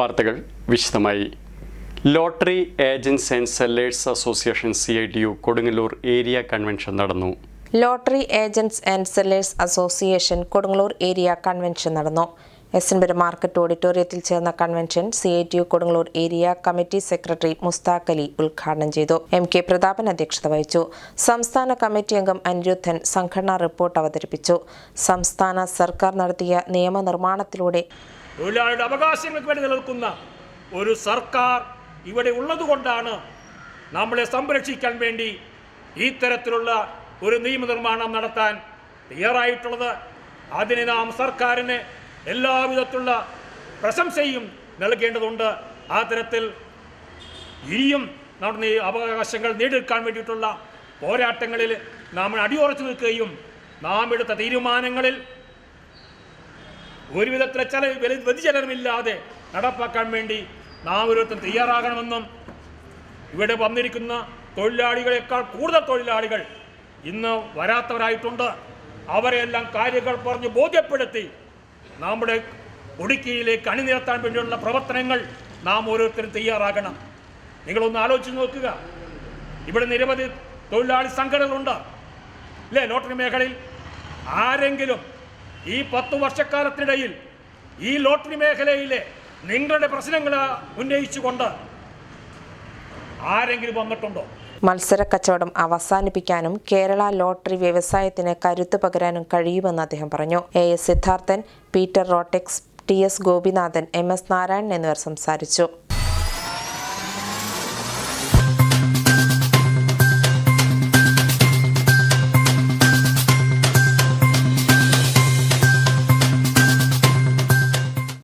വാർത്തകൾ വിശദമായി. Lottery agents and sellers association C I T U Kodungallur area convention നടന്നു. Lottery agents and sellers association Kodungallur area convention നടന്നു. S N market ഓഡിറ്റോറിയത്തിൽ ചേർന്ന convention C I T U Kodungallur area committee secretary Mushtaq Ali ഉദ്ഘാടനം ചെയ്തു. M K Prathapan അധ്യക്ഷത വഹിച്ചു. സംസ്ഥാന committee അംഗം അനിരുദ്ധൻ സംഘടനാ റിപ്പോർട്ട് അവതരിപ്പിച്ചു. സംസ്ഥാന സർക്കാർ നടത്തിയ നിയമനിർമ്മാണത്തിലൂടെ തൊഴിലാളിയുടെ അവകാശങ്ങൾക്ക് വേണ്ടി നിലനിൽക്കുന്ന ഒരു സർക്കാർ ഇവിടെ ഉള്ളതുകൊണ്ടാണ് നമ്മളെ സംരക്ഷിക്കാൻ വേണ്ടി ഈ തരത്തിലുള്ള ഒരു നിയമനിർമ്മാണം നടത്താൻ തയ്യാറായിട്ടുള്ളത്. അതിന് നാം സർക്കാരിന് എല്ലാവിധത്തിലുള്ള പ്രശംസയും നൽകേണ്ടതുണ്ട്. ആ തരത്തിൽ ഇനിയും നമ്മുടെ അവകാശങ്ങൾ നേടിയെടുക്കാൻ വേണ്ടിയിട്ടുള്ള പോരാട്ടങ്ങളിൽ നാം അടിയുറച്ചു നിൽക്കുകയും നാം എടുത്ത തീരുമാനങ്ങളിൽ ഒരു ചെലവ് ചില വ്യതി- വ്യതിചലനമില്ലാതെ നടപ്പാക്കാൻ വേണ്ടി നാം ഓരോരുത്തരും തയ്യാറാകണമെന്നും ഇവിടെ വന്നിരിക്കുന്ന തൊഴിലാളികളെക്കാൾ കൂടുതൽ തൊഴിലാളികൾ ഇന്ന് വരാത്തവരായിട്ടുണ്ട്. അവരെയെല്ലാം കാര്യങ്ങൾ പറഞ്ഞ് ബോധ്യപ്പെടുത്തി നമ്മുടെ ഒടുക്കിയിലേക്ക് അണിനിരത്താൻ വേണ്ടിയുള്ള പ്രവർത്തനങ്ങൾ നാം ഓരോരുത്തരും തയ്യാറാകണം. നിങ്ങളൊന്ന് ആലോചിച്ച് നോക്കുക. ഇവിടെ നിരവധി തൊഴിലാളി സംഘടനകളുണ്ട്. അല്ലേ ലോട്ടറി മേഖലയിൽ ആരെങ്കിലും ഈ പത്തു വർഷക്കാലത്തിനിടയിൽ ഈ ലോട്ടറി മേഖലയിലെ നിങ്ങളുടെ പ്രശ്നങ്ങൾ ഉന്നയിച്ചുകൊണ്ട് ആരെങ്കിലും വന്നിട്ടുണ്ടോ? മത്സര കച്ചവടം അവസാനിപ്പിക്കാനും കേരള ലോട്ടറി വ്യവസായത്തിന് കരുത്ത് പകരാനും കഴിയുമെന്ന് അദ്ദേഹം പറഞ്ഞു. A. S. Siddharthan Peter റോട്ടെക്സ് T. S. Gopinathan M. S. Narayanan എന്നിവർ സംസാരിച്ചു.